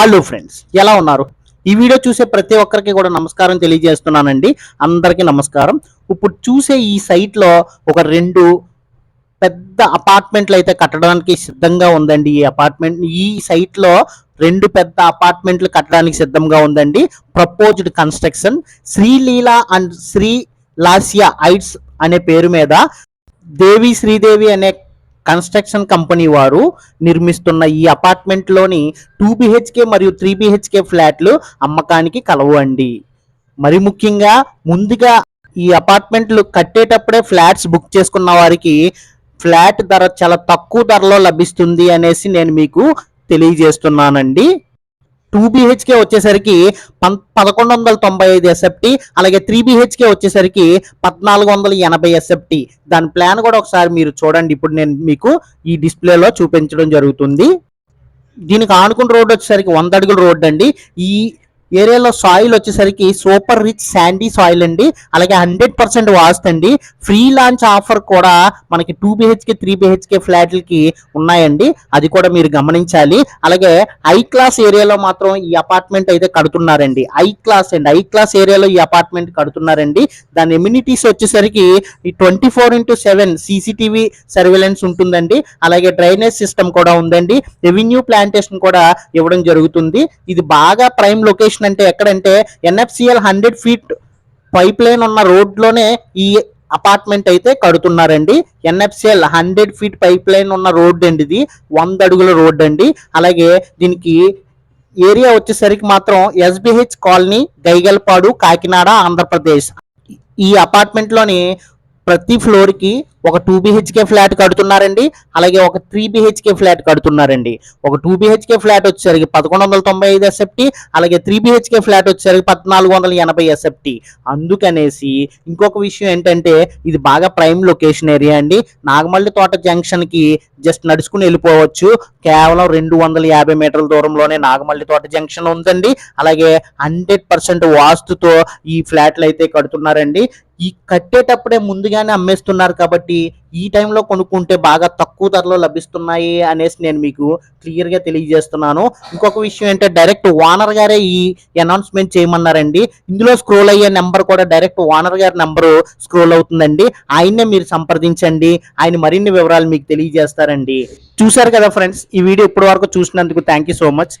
Hello friends ఎలా ఉన్నారు? ఈ వీడియో చూసే ప్రతి ఒక్కరికి కూడా నమస్కారం తెలియజేస్తున్నానండి. అందరికీ నమస్కారం. ఇప్పుడు చూసే ఈ సైట్లో ఒక రెండు పెద్ద అపార్ట్మెంట్లు అయితే కట్టడానికి సిద్ధంగా ఉందండి. ఈ అపార్ట్మెంట్ ఈ సైట్లో రెండు పెద్ద అపార్ట్మెంట్లు కట్టడానికి సిద్ధంగా ఉందండి. Proposed construction Sreeleela and Sri లాసియా ఐట్స్ అనే పేరు మీద దేవి శ్రీదేవి అనే కన్స్ట్రక్షన్ కంపెనీ వారు నిర్మిస్తున్న ఈ అపార్ట్మెంట్లోని టూ బిహెచ్కే మరియు త్రీ బిహెచ్కే ఫ్లాట్లు అమ్మకానికి కలవు అండి మరి ముఖ్యంగా ముందుగా ఈ అపార్ట్మెంట్లు కట్టేటప్పుడే ఫ్లాట్స్ బుక్ చేసుకున్న వారికి ఫ్లాట్ ధర చాలా తక్కువ ధరలో లభిస్తుంది అనేసి నేను మీకు తెలియజేస్తున్నానండి. టూ బిహెచ్కే వచ్చేసరికి పం పదకొండు వందల తొంభై ఐదు ఎస్ఎఫ్టీ అలాగే త్రీ బిహెచ్కే వచ్చేసరికి పద్నాలుగు వందల ఎనభై ఎస్ఎఫ్టీ దాని ప్లాన్ కూడా ఒకసారి మీరు చూడండి. ఇప్పుడు నేను మీకు ఈ డిస్ప్లేలో చూపించడం జరుగుతుంది. దీనికి ఆనుకున్న రోడ్డు వచ్చేసరికి వంద అడుగుల రోడ్డు అండి ఈ ఏరియాలో సాయిల్ వచ్చేసరికి సూపర్ రిచ్ శాండీ సాయిల్ అండి. అలాగే హండ్రెడ్ పర్సెంట్ వాస్తు అండి. ఫ్రీ లాంచ్ ఆఫర్ కూడా మనకి టూ బిహెచ్కే త్రీ బిహెచ్కే ఫ్లాట్లకి ఉన్నాయండి. అది కూడా మీరు గమనించాలి. అలాగే హై క్లాస్ ఏరియాలో మాత్రం ఈ అపార్ట్మెంట్ అయితే కడుతున్నారండి. హై క్లాస్ అండి. హై క్లాస్ ఏరియాలో ఈ అపార్ట్మెంట్ కడుతున్నారండి. దాని ఎమ్యూనిటీస్ వచ్చేసరికి ఈ twenty four into seven CCTV surveillance ఉంటుందండి. అలాగే డ్రైనేజ్ సిస్టమ్ కూడా ఉందండి. రెవెన్యూ ప్లాంటేషన్ కూడా ఇవ్వడం జరుగుతుంది. ఇది బాగా ప్రైమ్ లొకేషన్ అంటే ఎక్కడంటే NFCL hundred feet pipe line ఉన్న రోడ్లోనే ఈ అపార్ట్మెంట్ అయితే కడుతున్నారండి. NFCL hundred feet pipe line ఉన్న రోడ్ అండి ఇది. వంద అడుగుల రోడ్ అండి. అలాగే దీనికి ఏరియా వచ్చేసరికి మాత్రం ఎస్బిహెచ్ కాలనీ గైగల్పాడు కాకినాడ ఆంధ్రప్రదేశ్. ఈ అపార్ట్మెంట్లోని ప్రతి ఫ్లోర్కి ఒక టూ బిహెచ్కే ఫ్లాట్ కడుతున్నారండి. అలాగే ఒక త్రీ బిహెచ్కే ఫ్లాట్ కడుతున్నారండి. ఒక టూ బిహెచ్కే ఫ్లాట్ వచ్చేసరికి పదకొండు వందల తొంభై ఐదు ఎస్ఎఫ్టీ అలాగే త్రీ బిహెచ్కే ఫ్లాట్ వచ్చేసరికి పద్నాలుగు వందల ఎనభై ఎస్ఎఫ్టీ అందుకనేసి ఇంకొక విషయం ఏంటంటే ఇది బాగా ప్రైమ్ లొకేషన్ ఏరియా అండి. నాగమల్లి తోట జంక్షన్కి జస్ట్ నడుచుకుని వెళ్ళిపోవచ్చు. కేవలం రెండు వందల యాభై మీటర్ల దూరంలోనే నాగమల్లి తోట జంక్షన్ ఉందండి. అలాగే హండ్రెడ్ పర్సెంట్ వాస్తుతో ఈ ఫ్లాట్లు అయితే కడుతున్నారండి. ఈ కట్టేటప్పుడే ముందుగానే అమ్మేస్తున్నారు కాబట్టి ఈ టైంలో కొనుక్కుంటే బాగా తక్కువ ధరలో లభిస్తున్నాయి అనేసి నేను మీకు క్లియర్గా తెలియజేస్తున్నాను. ఇంకొక విషయం ఏంటంటే డైరెక్ట్ ఓనర్ గారే ఈ అనౌన్స్మెంట్ చేయమన్నారండి. ఇందులో స్క్రోల్ అయ్యే నెంబర్ కూడా డైరెక్ట్ ఓనర్ గారి నెంబరు స్క్రోల్ అవుతుందండి. ఆయన్నే మీరు సంప్రదించండి. ఆయన మరిన్ని వివరాలు మీకు తెలియజేస్తారండి. చూశారు కదా ఫ్రెండ్స్ ఈ వీడియో ఇప్పటి వరకు చూసినందుకు thank you so much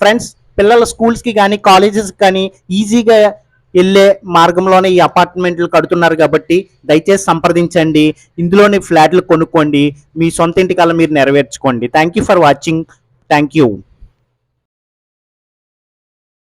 friends పిల్లల స్కూల్స్కి కానీ కాలేజెస్కి కానీ ఈజీగా వెళ్ళే మార్గంలోనే ఈ అపార్ట్మెంట్లు కడుతున్నారు కాబట్టి దయచేసి సంప్రదించండి. ఇందులోని ఫ్లాట్లు కొనుక్కోండి. మీ సొంత ఇంటికల్లా మీరు నెరవేర్చుకోండి. Thank you for watching thank you